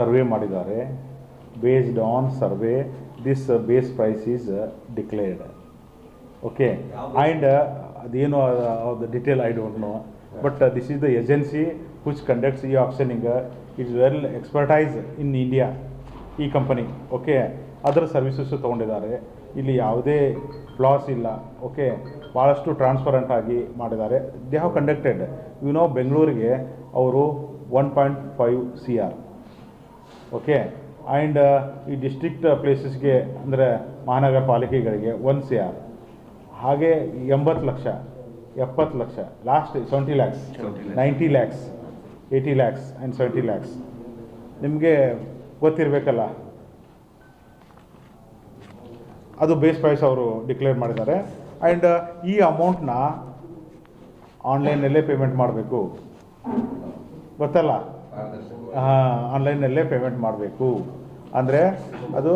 Survey ಮಾಡಿದ್ದಾರೆ. Based on survey this base price is declared okay and ಅದೇನು ಅದು detail I don't know but this is the agency which conducts e auctioning is well expertise in India ಈ company okay ಅದರ services ತೊಗೊಂಡಿದ್ದಾರೆ. ಇಲ್ಲಿ ಯಾವುದೇ flaws ಇಲ್ಲ. Okay ಭಾಳಷ್ಟು transparent ಆಗಿ ಮಾಡಿದ್ದಾರೆ. They have conducted you know ಬೆಂಗಳೂರಿಗೆ ಅವರು one point five C R okay and ಈ ಡಿಸ್ಟ್ರಿಕ್ಟ್ ಪ್ಲೇಸಸ್ಗೆ ಅಂದರೆ ಮಹಾನಗರ ಪಾಲಿಕೆಗಳಿಗೆ ಒನ್ ಸಿ ಆರ್ ಹಾಗೆ ಎಂಬತ್ತು ಲಕ್ಷ ಎಪ್ಪತ್ತು lakh last seventy lakhs 70 lakhs. Ninety lakhs eighty lakhs and seventy lakhs ನಿಮಗೆ ಗೊತ್ತಿರಬೇಕಲ್ಲ? ಅದು ಬೇಸ್ ಪ್ರೈಸ್ ಅವರು ಡಿಕ್ಲೇರ್ ಮಾಡಿದ್ದಾರೆ. ಆ್ಯಂಡ್ ಈ ಅಮೌಂಟ್ನ ಆನ್ಲೈನಲ್ಲೇ ಪೇಮೆಂಟ್ ಮಾಡಬೇಕು. ಗೊತ್ತಲ್ಲ? ಆನ್ಲೈನಲ್ಲೇ ಪೇಮೆಂಟ್ ಮಾಡಬೇಕು. ಅಂದರೆ ಅದು